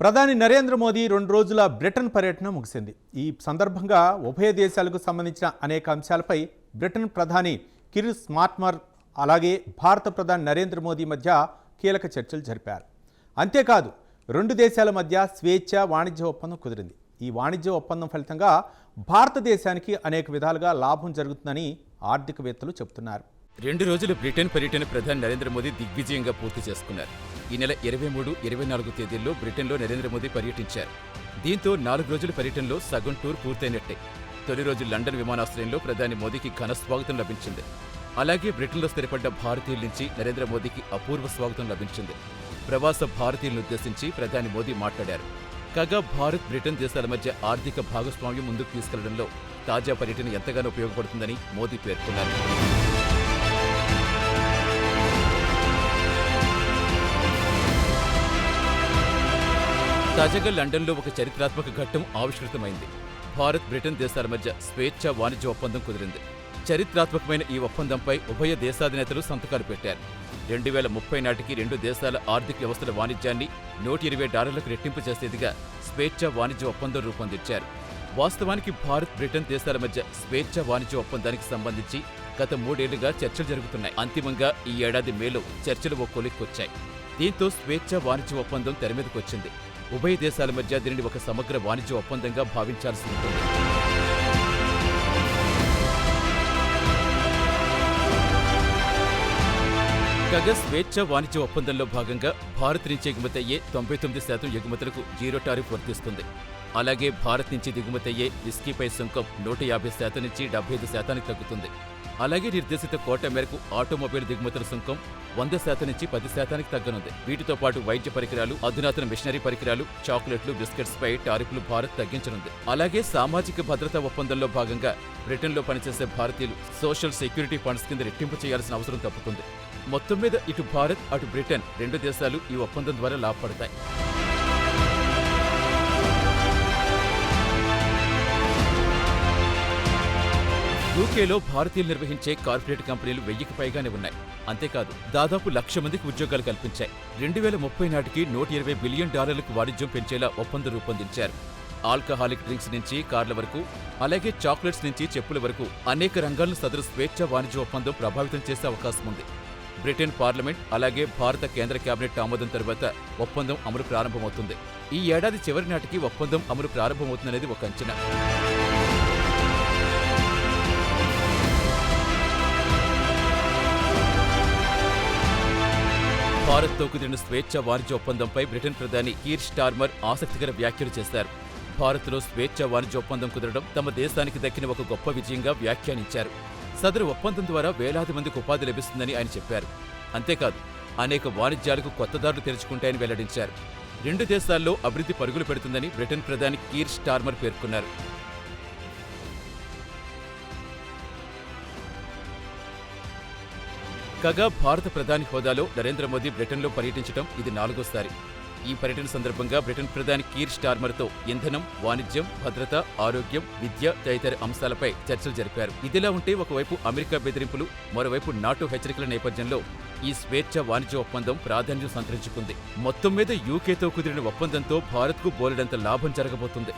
ప్రధాని నరేంద్ర మోదీ రెండు రోజుల బ్రిటన్ పర్యటన ముగిసింది. ఈ సందర్భంగా ఉభయ దేశాలకు సంబంధించిన అనేక అంశాలపై బ్రిటన్ ప్రధాని కిర్ స్మార్ట్మర్ అలాగే భారత ప్రధాని నరేంద్ర మోదీ మధ్య కీలక చర్చలు జరిపారు. అంతేకాదు రెండు దేశాల మధ్య స్వేచ్ఛ వాణిజ్య ఒప్పందం కుదిరింది. ఈ వాణిజ్య ఒప్పందం ఫలితంగా భారతదేశానికి అనేక విధాలుగా లాభం జరుగుతుందని ఆర్థికవేత్తలు చెబుతున్నారు. రెండు రోజుల బ్రిటన్ పర్యటన ప్రధాని నరేంద్ర మోదీ దిగ్విజయంగా పూర్తి చేసుకున్నారు. ఈ నెల ఇరవై మూడు ఇరవై నాలుగు తేదీల్లో బ్రిటన్లో నరేంద్ర మోదీ పర్యటించారు. దీంతో నాలుగు రోజుల పర్యటనలో సగం టూర్ పూర్తయినట్టే. తొలి రోజు లండన్ విమానాశ్రయంలో ప్రధాని మోదీకి ఘన స్వాగతం లభించింది. అలాగే బ్రిటన్లో స్థిరపడ్డ భారతీయుల నుంచి నరేంద్ర మోదీకి అపూర్వ స్వాగతం లభించింది. ప్రవాస భారతీయులను ఉద్దేశించి ప్రధాని మోదీ మాట్లాడారు. కాగా భారత్ బ్రిటన్ దేశాల మధ్య ఆర్థిక భాగస్వామ్యం ముందుకు తీసుకెళ్ళడంలో తాజా పర్యటన ఎంతగానో ఉపయోగపడుతుందని మోదీ పేర్కొన్నారు. తాజాగా లండన్లో ఒక చరిత్రాత్మక ఘట్టం ఆవిష్కృతమైంది. భారత్ బ్రిటన్ దేశాల మధ్య స్వేచ్ఛ వాణిజ్య ఒప్పందం కుదిరింది. చరిత్రాత్మకమైన ఈ ఒప్పందంపై ఉభయ దేశాధినేతలు సంతకాలు పెట్టారు. రెండు వేల ముప్పై నాటికి రెండు దేశాల ఆర్థిక వ్యవస్థల వాణిజ్యాన్ని నూట ఇరవై డాలర్లకు రెట్టింపు చేసేదిగా స్వేచ్ఛ వాణిజ్య ఒప్పందం రూపొందించారు. వాస్తవానికి భారత్ బ్రిటన్ దేశాల మధ్య స్వేచ్ఛ వాణిజ్య ఒప్పందానికి సంబంధించి గత మూడేళ్ళుగా చర్చలు జరుగుతున్నాయి. అంతిమంగా ఈ ఏడాది మేలో చర్చలు ఓ కొలిక్కొచ్చాయి. దీంతో స్వేచ్ఛ వాణిజ్య ఒప్పందం తెరమీదకొచ్చింది. ఉభయ దేశాల మధ్య దీనిని ఒక సమగ్ర వాణిజ్య ఒప్పందంగా భావించాల్సి ఉంటుంది. కాగా స్వేచ్ఛ వాణిజ్య ఒప్పందంలో భాగంగా భారత్ నుంచి ఎగుమతి అయ్యే తొంభై తొమ్మిది శాతం ఎగుమతులకు జీరో టారిఫ్ వర్తిస్తుంది. అలాగే భారత్ నుంచి దిగుమతి అయ్యే విస్కీపై సుంకం నూట యాభై శాతం నుంచి డెబ్బై ఐదు శాతానికి తగ్గుతుంది. అలాగే నిర్దేశిత కోట మేరకు ఆటోమొబైల్ దిగుమతుల సుంకం వంద శాతం నుంచి పది శాతానికి తగ్గనుంది. వీటితో పాటు వైద్య పరికరాలు అధునాతన మిషనరీ పరికరాలు చాక్లెట్లు బిస్కెట్స్ పై టారిఫ్లు భారత్ తగ్గించనుంది. అలాగే సామాజిక భద్రతా ఒప్పందంలో భాగంగా బ్రిటన్లో పనిచేసే భారతీయులు సోషల్ సెక్యూరిటీ ఫండ్స్ కింద రెట్టింపు చేయాల్సిన అవసరం తప్పుతుంది. మొత్తం మీద ఇటు భారత్ అటు బ్రిటన్ రెండు దేశాలు ఈ ఒప్పందం ద్వారా లాభపడతాయి. యూకేలో భారతీయులు నిర్వహించే కార్పొరేట్ కంపెనీలు వెయ్యికి పైగానే ఉన్నాయి. అంతేకాదు దాదాపు లక్ష మందికి ఉద్యోగాలు కల్పించాయి. రెండు వేల ముప్పై నాటికి నూట ఇరవై బిలియన్ డాలర్లకు వాణిజ్యం పెంచేలా ఒప్పందం రూపొందించారు. ఆల్కహాలిక్ డ్రింక్స్ నుంచి కార్ల వరకు అలాగే చాక్లెట్స్ నుంచి చెప్పుల వరకు అనేక రంగాలను సదరు స్వేచ్ఛ వాణిజ్య ఒప్పందం ప్రభావితం చేసే అవకాశం ఉంది. బ్రిటన్ పార్లమెంట్ అలాగే భారత కేంద్ర కేబినెట్ ఆమోదం తర్వాత ఒప్పందం అమలు ప్రారంభమవుతుంది. ఈ ఏడాది చివరి నాటికి ఒప్పందం అమలు ప్రారంభమవుతుందనేది ఒక అంచనా. భారత్తో కుదిరిన స్వేచ్ఛ వాణిజ్య ఒప్పందంపై బ్రిటన్ ప్రధాని కీర్ స్టార్మర్ ఆసక్తికర వ్యాఖ్యలు చేశారు. భారత్లో స్వేచ్ఛ వాణిజ్య ఒప్పందం కుదరడం తమ దేశానికి దక్కిన ఒక గొప్ప విజయంగా వ్యాఖ్యానించారు. సదరు ఒప్పందం ద్వారా వేలాది మందికి ఉపాధి లభిస్తుందని ఆయన చెప్పారు. అంతేకాదు అనేక వాణిజ్యాలకు కొత్త దారులు తెరుచుకుంటాయని వెల్లడించారు. రెండు దేశాల్లో అభివృద్ధి పరుగులు పెడుతుందని బ్రిటన్ ప్రధాని కీర్ స్టార్మర్ పేర్కొన్నారు. కాగా భారత ప్రధాని హోదాలో నరేంద్ర మోదీ బ్రిటన్లో పర్యటించడం ఇది నాలుగోసారి. ఈ పర్యటన సందర్భంగా బ్రిటన్ ప్రధాని కీర్ స్టార్మర్తో ఇంధనం వాణిజ్యం భద్రత ఆరోగ్యం విద్య తదితర అంశాలపై చర్చలు జరిపారు. ఇదిలా ఉంటే ఒకవైపు అమెరికా బెదిరింపులు మరోవైపు నాటో హెచ్చరికల నేపథ్యంలో ఈ స్వేచ్ఛ వాణిజ్య ఒప్పందం ప్రాధాన్యం సంతరించుకుంది. మొత్తం మీద యూకేతో కుదిరిన ఒప్పందంతో భారత్కు బోలెడంత లాభం జరగబోతుంది.